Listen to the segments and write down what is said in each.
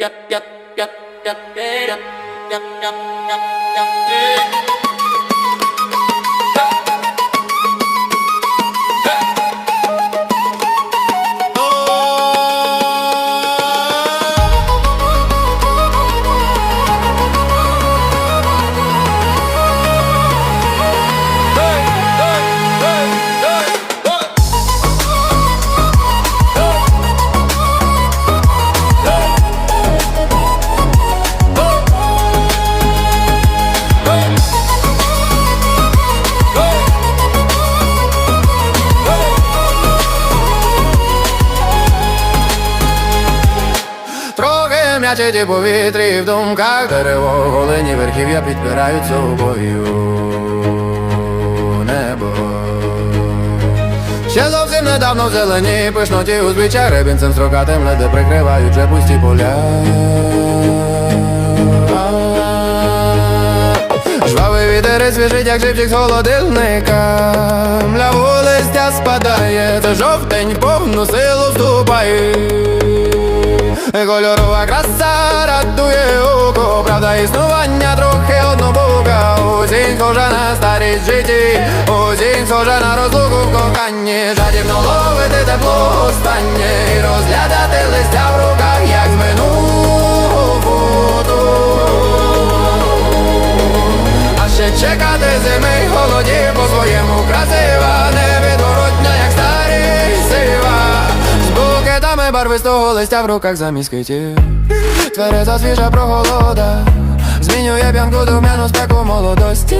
Yep, yep, yep, yep, yep, yep, yep, yep, yep, yep, yep, м'ячить у повітрі в думках. Дерево голені верхів'я підпирають собою небо. Ще зовсім недавно в зелені пишноті узбіччя Рибінцем строкатим леде прикривають вже пусті поля. Жвавий вітер свіжить, як живчик з холодильника. Мляву листя спадає, це жовтень повну силу вступає Кольорова краса радує око, правда існування трохи однобока. Осінь схожа на старість житті, осінь схожа на розлуку в коханні. Жадібно ловити тепло останнє і розглядати листя в руках, як з фото А ще чекати зими барвистого листя в руках замість китів Твереза свіжа проголода Змінює п'янку дум'яну спеку молодості.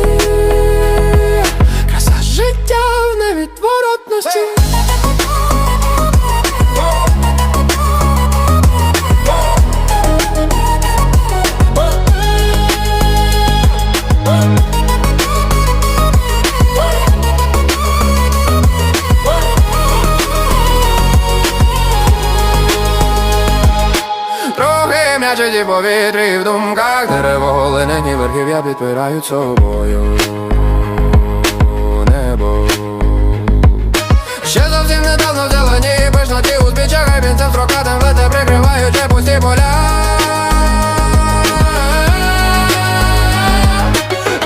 Краса життя в невідворотності Трохи м'ячить і повітрі в думках Дерево голенені верхів'я підпирають собою. Небо. Ще зовсім недавно зелені пишноті узбіччя Гайбінцем строкатим лете прикривають вже пусті поля.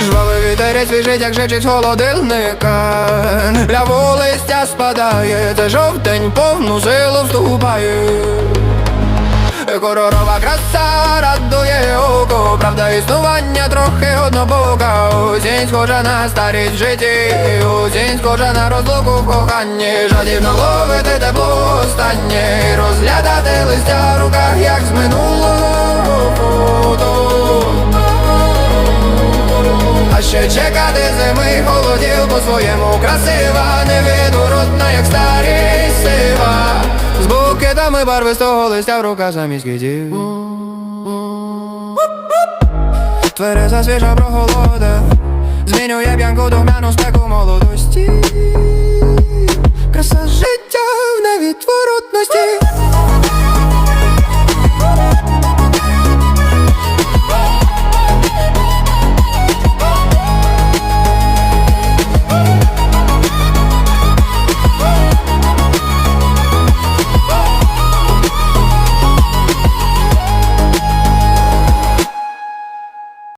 Жвавий вітер свіжить, як живчик з холодильника. Ляву листя спадає, це жовтень повну силу вступає Кольорова краса радує око, правда існування трохи однобока. Осінь схожа на старість в житті, осінь схожа на розлуку в коханні. Жадібно ловити тепло останнє. Розглядати листя в руках, як з минулого А ще чекати зими холодів по-своєму красива, невідворотна, як старість сива квітами барвистого листя в руках замість гідів Твереза свіжа прохолода. Змінює п'янку духмяну спеку молодості. Краса життя в невідворотності.